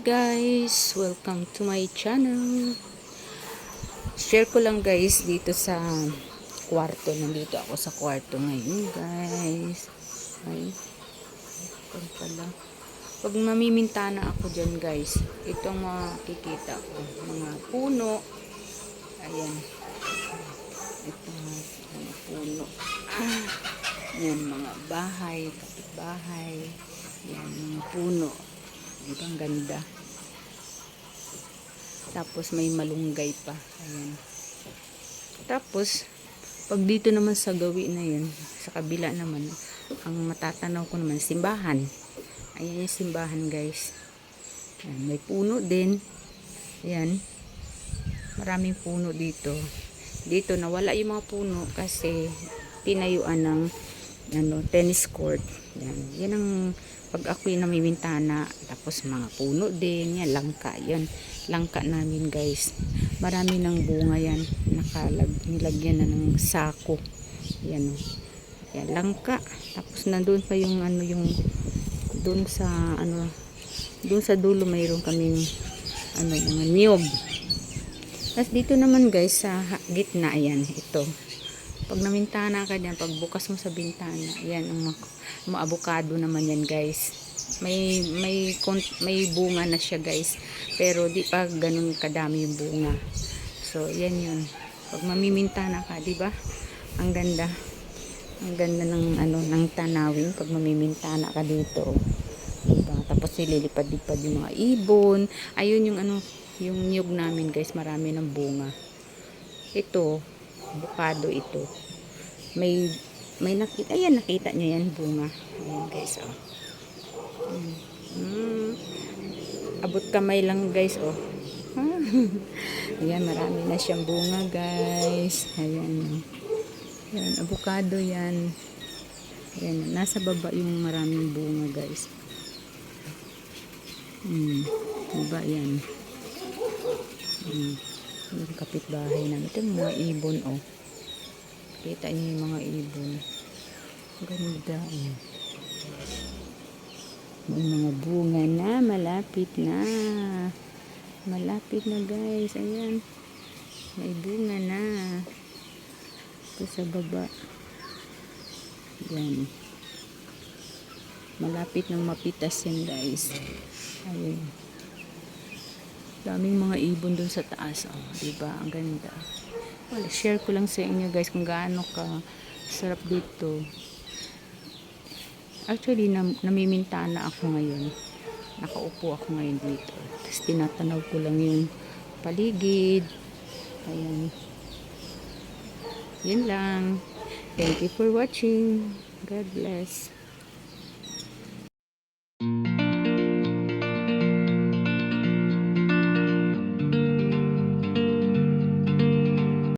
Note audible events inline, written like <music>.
guys! Welcome to my channel. Share ko lang guys dito sa kwarto. Nandito ako sa kwarto ngayon guys. Ay, ito pala. Pag mamimintana ako dyan guys, ito ang makikita ko. Mga puno. Ayan. Ito mga puno. Ah, yan mga bahay, kapitbahay. Yan, mga puno. Di ba ang ganda? Tapos may malunggay pa. Ayan. Tapos, pag dito naman sa gawi na yun, sa kabila naman, ang matatanaw ko naman, simbahan. Ayan yung simbahan guys. Ayan, may puno din. Ayan. Maraming puno dito. Dito nawala yung mga puno kasi tinayuan ng ano, tennis court. Yan. Yan ang pag ako'y namimintana. Tapos mga puno din. Yan, langka. Yan. Langka namin guys. Marami ng bunga yan. Nakalag, nilagyan na ng sako. Yan o. Yan, langka. Tapos nandun pa yung ano yung doon sa ano doon sa dulo mayroon kaming ano mga niyog. Tapos dito naman guys sa gitna ayan ito. Pag namintana ka diyan, pag bukas mo sa bintana, ayan ang mga, avocado naman yan guys. May may may bunga na siya guys. Pero di pa ganun kadami yung bunga. So yan yun. Pag mamimintana ka, di ba? Ang ganda. Ang ganda ng ano ng tanawin pag mamimintana ka dito. Diba? Tapos nililipad-lipad yung mga ibon. Ayun yung ano, yung niyog namin guys, marami ng bunga. Ito, bukado ito. May may nakita, ayan nakita niyo yan bunga. Ayan guys, oh. Mm. Mm. Abot kamay lang guys, oh. <laughs> ayan, marami na siyang bunga guys. Ayan. Ayan, avocado yan. Ayan, nasa baba yung maraming bunga guys. Hmm, diba yan? Hmm, yung kapitbahay namin. Ito yung mga ibon, oh. Kita niyo yung mga ibon. Ganda, oh. May mga bunga na, malapit na. Malapit na guys, ayan. May bunga na. Ito sa baba. Yan. Malapit ng mapitas yan guys. Ayun. Daming mga ibon dun sa taas. Oh, diba? Ang ganda. Well, share ko lang sa inyo guys kung gaano ka sarap dito. Actually, nam namimintana ako ngayon. Nakaupo ako ngayon dito. Tapos tinatanaw ko lang yung paligid. Ayan. Yun lang. Thank you for watching. God bless.